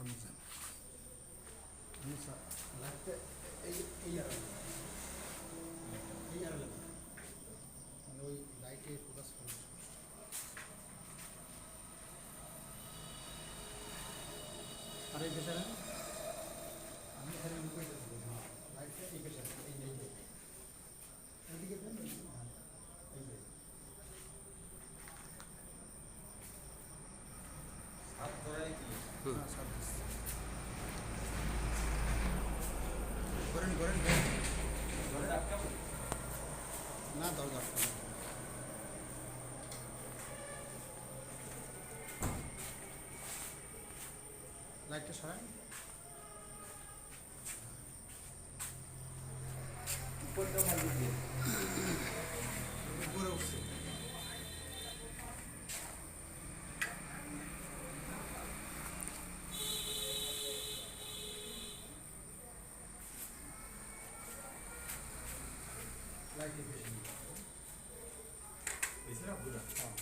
Hamza. Musa. Latte. Iya. Iya. মানে ওই লাইটে ফোকাস করুন আর এই পেশারে আমি এখানে লুকাইতে লাইটটা এই পেশারে এই লাইটে এদিকে এই লাইট সাত করাই কি হ্যাঁ সাত না দরকার। লাইটটা সরাই উপরটা ভালো Belki peşinde. Şey. Mesela burada. Tamam.